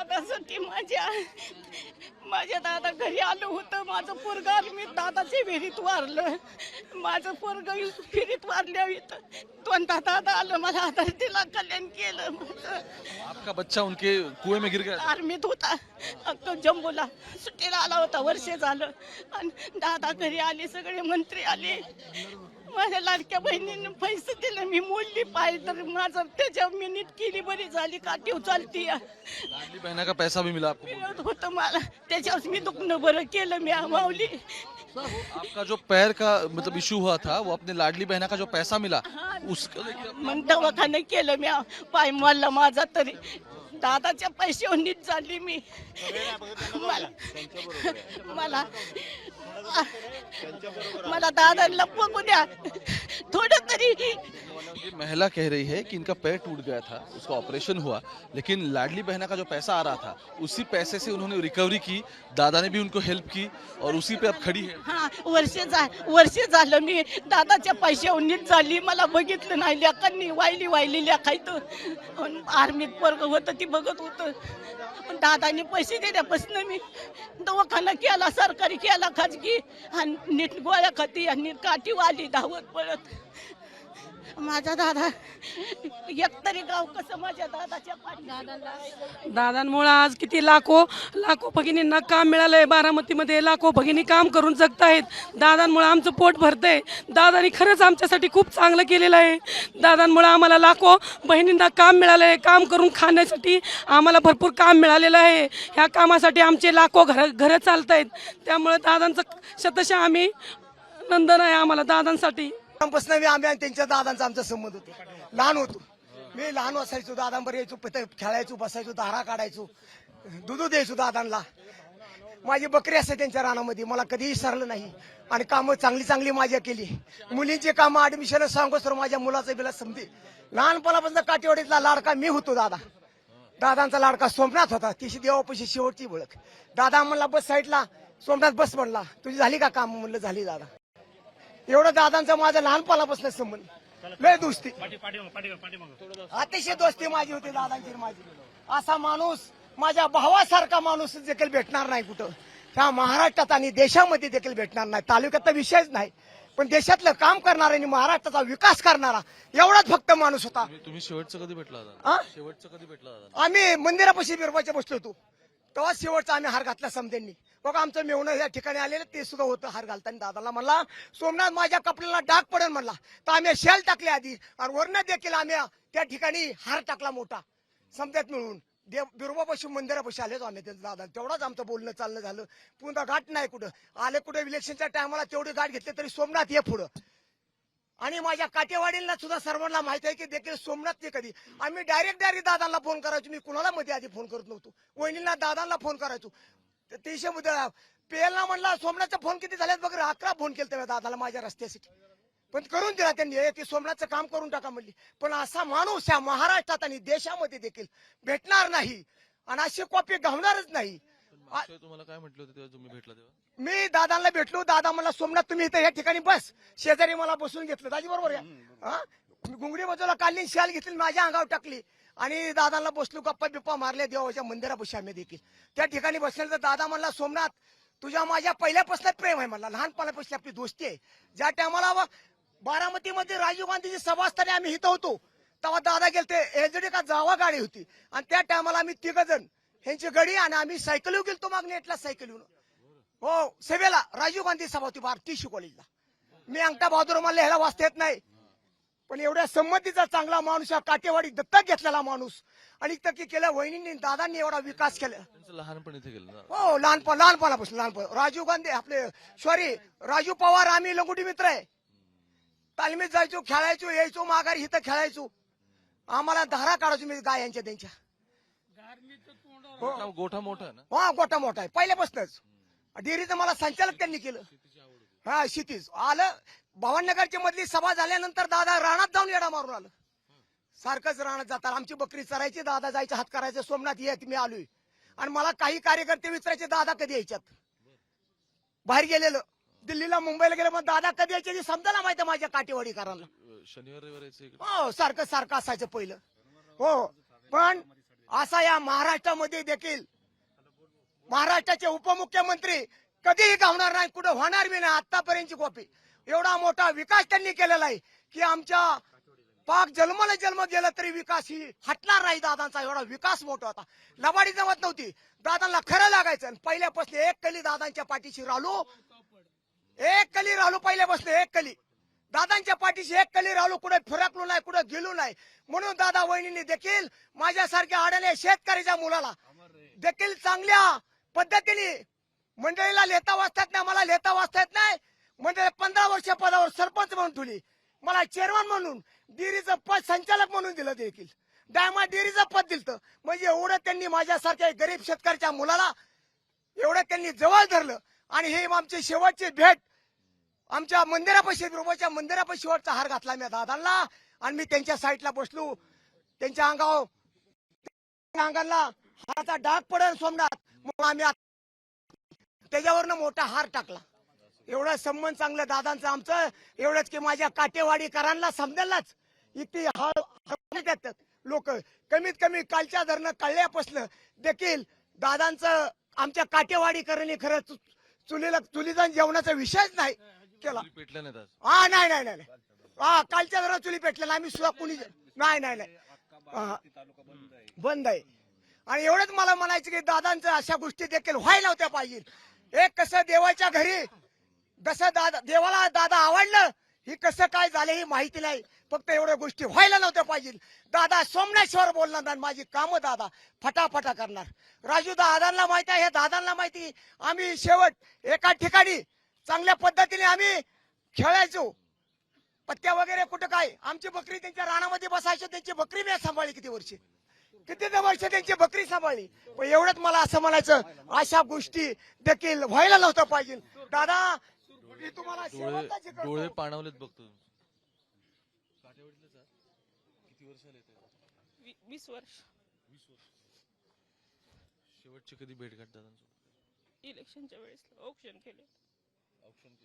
दादासाठी माझ्या माझ्या दादा घरी आलं होतं. माझं पोरगा मी दादाच्या विहिरीत वारलं. माझं पोरग विहिरीत वारल्या दोनदा दादा आलं. मला आधार दिला कल्याण केलं. आपका बच्चा उनके कुएं में गिर गया। आर्मीत होता. अक्क जम्बूला सुट्टीला आला होता. वर्ष झालं. आणि दादा घरी आले. सगळे मंत्री आले. माझ्या लाडक्या बहिणीने पैसे दिले मी मोडली पाय तर माझं त्याच्या मी नीट केली बरी झाली काठीव चालती लाडली बहना का पैसा भी मिला आपको मिळत होतं मला. त्याच्यावर मी दुखणं बरं केलं मी माऊली आपका जो पैर का मतलब इशू हुआ था वो अपने लाडली बहना का जो पैसा मिला उसको मग दवाखानं केलं मी. पाय मोडला माझा तरी. दादाच्या पैशावर नीट झाली मी. मला मला मला दादाला बघू द्या. थोडं तरी ये महिला कह रही है कि इनका पैर टूट गया था उसका ऑपरेशन हुआ लेकिन लाडली बहना का जो पैसा आ रहा था उसी पैसे से उन्होंने रिकवरी की दादा ने भी उनको हेल्प की और उसी पे अब खड़ी है। हा वर्ष जा वर्ष झालं मी दादाच्या पैशावर नीट झाली मला बघितलं नाही लेखांनी वाहिली वाहिली लेखायचं आर्मीत वर्ग होतं ती बघत होतं. पण दादानी पैसे दिल्यापासून मी दवाखाना केला सरकारी केला खाजगी. आणि नीट गोळ्या खाती आणि नीट काठी वाली धावत पळत. माझा दादा एकतरी गाव कसं माझ्या दादाच्या दादांमुळे आज किती लाखो लाखो भगिनींना काम मिळालंय. बारामतीमध्ये लाखो भगिनी काम करून जगत आहेत दादांमुळे आमचं पोट भरतंय. दादांनी खरंच आमच्यासाठी खूप चांगलं केलेलं आहे. दादांमुळे आम्हाला लाखो बहिणींना काम मिळालंय. काम करून खाण्यासाठी आम्हाला भरपूर काम मिळालेलं आहे. ह्या कामासाठी आमचे लाखो घर घरं चालत आहेत त्यामुळे दादांचं शतशः आम्ही नंदन आहे आम्हाला दादांसाठी. पासून मी आम्ही आणि त्यांच्या दादांचा आमचा संबंध होतो. लहान होतो. मी लहान असायचो दादांबर यायचो पत- खेळायचो बसायचो धारा काढायचो. दुधू द्यायचो दादांना. माझी बकरी असते त्यांच्या रानामध्ये. मला कधीही सरलं नाही. आणि कामं चांगली चांगली माझ्या केली. मुलींची कामं ऍडमिशन सांगू सर माझ्या मुलाचं बिला समजे. लहानपणापासून काटेवाडीतला लाडका मी होतो दादा. दादांचा लाडका सोमनाथ होता. तिची देवापाशी शेवटची ओळख दादा म्हणला बस साईडला. सोमनाथ बस म्हणला. तुझी झाली का काम? म्हणलं झाली दादा. एवढं दादांचा माझा लहानपणापासून संबंध. लय दोस्ती. अतिशय दोस्ती माझी होती दादांची माझी. असा माणूस माझ्या भावासारखा माणूस देखील भेटणार नाही कुठं. ह्या महाराष्ट्रात आणि देशामध्ये देखील भेटणार नाही. तालुक्यात तर विषयच नाही. पण देशातलं काम करणारा आणि महाराष्ट्राचा विकास करणारा एवढाच फक्त माणूस होता. तुम्ही- शेवटचं कधी भेटला शेवटचं कधी भेटला दादा आम्ही मंदिरापाशी बिरबाच्या बसलो होतो. तेव्हा शेवटचा आम्ही हार घातला समजेंनी. बघा आमचं मेवणं या ठिकाणी आलेलं ते सुद्धा होतं हार घालताना. दादाला म्हणला सोमनाथ माझ्या कपड्याला डाग पडेल म्हणला. तर आम्ही शेल टाकले आधी आणि वर्ण देखील आम्ही त्या ठिकाणी हार टाकला मोठा. समजत मिळून. देव बिरोबापाशी मंदिरापाशी आलेच आम्ही त्यांचं दादा. तेवढाच आमचं बोलणं चालणं झालं. पुन्हा गाठ नाही कुठं. आले कुठे इलेक्शनच्या टायमाला तेवढी गाठ घेतली तरी सोमनाथ ये पुढं. आणि माझ्या काटेवाडीला सुद्धा सर्वांना माहिती आहे की देखील सोमनाथ ते कधी. आम्ही डायरेक्ट डायरेक्ट दादांना फोन करायचो. मी कुणाला मध्ये आधी फोन करत नव्हतो. वहिनींना दादांना फोन करायचो. तर तीनशे मुद्दा पेलना म्हणला सोमनाथचा फोन किती झाल्यात बघ. अकरा फोन केला तेव्हा दादाला माझ्या रस्त्यासाठी. पण करून दिला त्यांनी. ते सोमनाथचं काम करून टाका म्हणली. पण असा माणूस या महाराष्ट्रात आणि देशामध्ये देखील भेटणार नाही. आणि अशी कॉपी घावणारच नाही. तुम्हाला काय म्हटलं होतं तेव्हा तुम्ही भेटला तेव्हा? मी दादांना भेटलो दादा मला सोमनाथ तुम्ही इथे या ठिकाणी बस. शेजारी मला बसून घेतलं. दाजी बरोबर आहे. हा? मी घुंगडी बाजूला काढली शाल घेतली माझ्या अंगावर टाकली. आणि दादांना बसलो गप्पा बिप्पा मारल्या देवाच्या मंदिरापाशी आम्ही देखील. त्या ठिकाणी बसल्यानंतर दादा म्हणला सोमनाथ तुझ्या माझ्या पहिल्यापासून प्रेम आहे. म्हणला लहानपणापासून आपली दोस्ती आहे. ज्या टायमाला बारामतीमध्ये राजीव गांधीची सभा असताना आम्ही इथं होतो तेव्हा दादा गेलते एलजीडी का जावा गाडी होती. आणि त्या टायमाला आम्ही तिघ जण ह्यांची गाडी आणि आम्ही सायकल गेलतो माग नेटला सायकल हो सेवेला राजीव गांधी सभा होती भारतीय कॉलेजला मी अंगठा बहादूर मला लिहायला वाचता येत नाही. पण एवढ्या संमतीचा चांगला माणूस हा काटेवाडी दत्तक घेतलेला माणूस. आणि इतकी केलं वहिनींनी दादांनी एवढा विकास केला. लहानपण गेलं हो लहानपण लहानपणापासून लहानपण. राजीव गांधी आपले सॉरी राजू पवार आम्ही लंगोटी मित्र आहे. तालमीत जायचो खेळायचो यायचो माघारी इथं खेळायचो. आम्हाला धारा काढायचो मी गायांच्या त्यांच्या. गोठा- गोठा मोठा आहे ना? हा गोटा मोठा आहे. पहिल्यापासूनच. डेअरीचं मला संचालक त्यांनी केलं. हा क्षितिज आलं भवाननगरची मधली सभा झाल्यानंतर दादा रानात जाऊन येडा मारून आलं. सारखंच रानात जातात. आमची बकरी चरायची दादा जायचे हात करायचे सोमनाथ येत मी आलोय. आणि मला काही कार्यकर्ते विचारायचे दादा कधी यायच्यात? बाहेर गेलेलं. दिल्लीला मुंबईला गेलं मग दादा कधी यायचे हे समजायला माहिती माझ्या काटेवाडीकरांना शनिवार रविवार यायचं इकडे. हो सारखं सारखं असायचं पहिलं. हो पण असा या महाराष्ट्रामध्ये देखील महाराष्ट्राचे उपमुख्यमंत्री कधीही गावणार नाही कुठं होणार बी नाही आतापर्यंतची कॉपी. एवढा मोठा विकास त्यांनी केलेला आहे की आमच्या पाक जन्माला जन्म गेला तरी विकास ही हटणार नाही दादांचा एवढा विकास मोठा होता. लबाडी जमत नव्हती. दादांना खरं लागायचं आणि पहिल्यापासून एक कली दादांच्या पाठीशी राहलो एक कली राहलो पहिल्यापासून एक कली. दादांच्या पाठीशी एक कली राहिलो कुठे फिरकलो नाही कुठे गेलो नाही. म्हणून दादा वहिनी देखील माझ्यासारख्या आडल्या शेतकऱ्याच्या मुलाला देखील चांगल्या पद्धतीने मंडळीला लेता वाचता येत नाही मला लेता वाचता येत नाही. मंडळी पंधरा वर्ष पदावर सरपंच म्हणून ठेवली. मला चेअरमन म्हणून डेअरीचं पद संचालक म्हणून दिलं देखील. डायमा डेअरीचं पद दिलं म्हणजे एवढं त्यांनी माझ्यासारख्या गरीब शेतकऱ्याच्या मुलाला एवढं त्यांनी जवळ धरलं. आणि हे आमची शेवटची भेट आमच्या मंदिरापाशी बिरोबाच्या मंदिरापाशी शेवटचा हार घातला मी दादांना. आणि मी त्यांच्या साईडला बसलो. त्यांच्या अंगावर अंगाला हाताचा डाग पडेल सोमनाथ. मग आम्ही त्याच्यावरनं मोठा हार टाकला. एवढं संबंध चांगलं दादांचं आमचं. एवढंच की माझ्या काटेवाडीकरांना समजेलच इथे लोक. कमीत कमी कालच्या धरणं कळल्यापासनं देखील दादांचं आमच्या काटेवाडीकरांनी खरं चु- चुलीला चुलीचा जेवणाचा विषयच नाही. केला. नाहीत आज. हा नाही नाही नाही नाही. हा कालच्या जरा चुली पेटल्या आम्ही सुद्धा कुणी नाही नाही नाही. हा. बंद आहे. आणि एवढंच मला म्हणायचं की दादांचं अशा गोष्टी देखील व्हायला होत्या पाहिजे. एक कसं देवाच्या घरी कसं दादा देवाला दादा आवडलं ही कसं काय झालं ही माहिती नाही. फक्त एवढ्या गोष्टी व्हायला नव्हत्या पाहिजे. दादा सोमनेश्वर बोलणार आणि माझी कामं दादा फटाफटा करणार. राजू दादांना माहिती आहे हे दादांना माहिती. आम्ही शेवट एका ठिकाणी चांगल्या पद्धतीने आम्ही खेळायचो. पत्त्या वगैरे कुठं काय? आमची बकरी त्यांच्या रानामध्ये बसायची त्यांची बकरी मी सांभाळली किती वर्षी? किती वर्ष त्यांची बकरी सांभाळली? पण एवढंच मला असं म्हणायचं अशा गोष्टी देखील व्हायला नव्हतं पाहिजे. दादा मी तुम्हाला डोळे पाणावलेत बघतो? किती वर्ष आले? वीस वर्ष. शेवटची कधी भेट दादांसोबत इलेक्शनच्या वेळेस ऑप्शन केले. केलं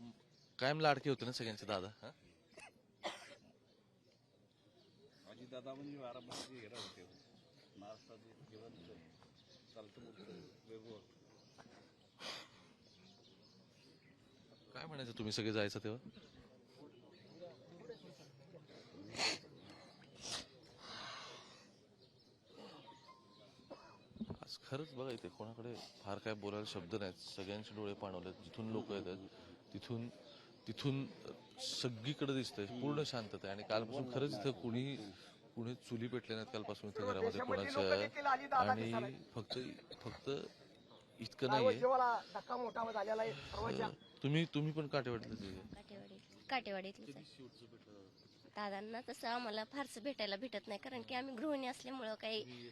म- कायम लाडके होते ना सगळ्यांचे दादा हा? दादा म्हणजे बारामती हेरा होते महाराष्ट्राचे जीवन चालतं मोठं वैभव काय म्हणायचं तुम्ही सगळे जायचं तेव्हा आज खरंच बघा इथे कोणाकडे फार काय बोलायला शब्द नाहीत. सगळ्यांचे डोळे पाणवलेत. जिथून लोक येतात तिथून तिथून सगळीकडे दिसतंय. पूर्ण शांतता आहे. आणि कालपासून खरंच इथं कुणी कुणी चुली पेटले नाहीत कालपासून इथं घरामध्ये कोणाच्या आणि फक्त फक्त इतकं नाहीये. सर्वांच्या तुम्ही तुम्ही पण काटेवाडीतले काटेवाडी काटेवाडीतलीच आहे दादांना तसं आम्हाला फारसं भेटायला भेटत नाही कारण की आम्ही गृहिणी असल्यामुळं काही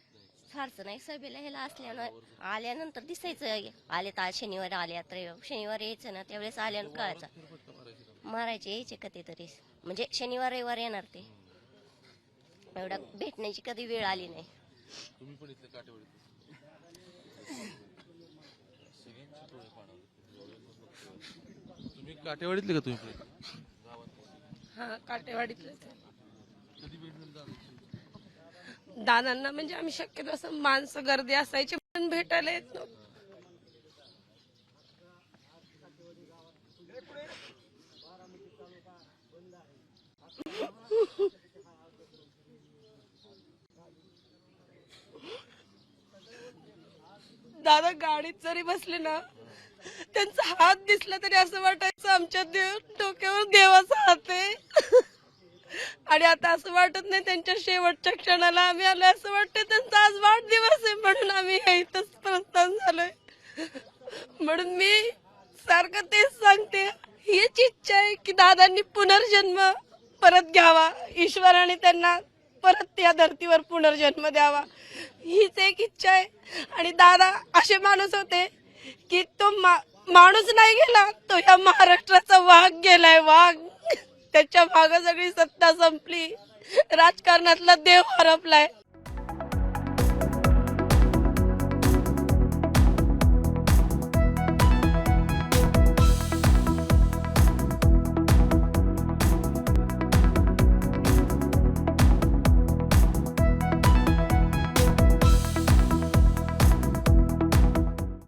फारसं नाही. सभेला ह्याला असल्यानं आल्यानंतर दिसायचं. आले तर शनिवारी आले यात्रे शनिवारी यायचं ना त्यावेळेस आल्यानं कळायचं. मारायचे यायचे कधीतरी. म्हणजे शनिवार रविवार येणार ते. एवढा भेटण्याची कधी वेळ आली नाही. तुम्ही पण इथले काटेवाडीत सगळ्यांचे डोळे पाणावले. तुम्ही काटेवाडीतले का तुम्ही? हा काटेवाडीतलेच आहे. दादांना म्हणजे आम्ही शक्यतो असं माणसं गर्दी असायची पण भेटायला येत नव्हतं दादा गाडीत जरी बसले ना त्यांचा हात दिसला तरी असं वाटायचं आमच्या देव डोक्यावर देवाचा हात आहे. आणि आता असं वाटत नाही त्यांच्या शेवटच्या क्षणाला आम्ही आलो असं वाटतं त्यांचा आज वाढदिवस आहे म्हणून आम्ही इथंच प्रस्थान झालोय. म्हणून मी सारखं तेच सांगते हीच इच्छा आहे की दादांनी पुनर्जन्म परत घ्यावा ईश्वराने त्यांना परत या धर्तीवर पुनर्जन्म द्यावा. हीच एक इच्छा आहे. आणि दादा असे माणूस होते की तो मा- माणूस नाही गेला तो या महाराष्ट्राचा वाघ गेलाय वाघ. त्याच्या माग सगळी सत्ता संपली. राजकारणातला देव हरपलाय.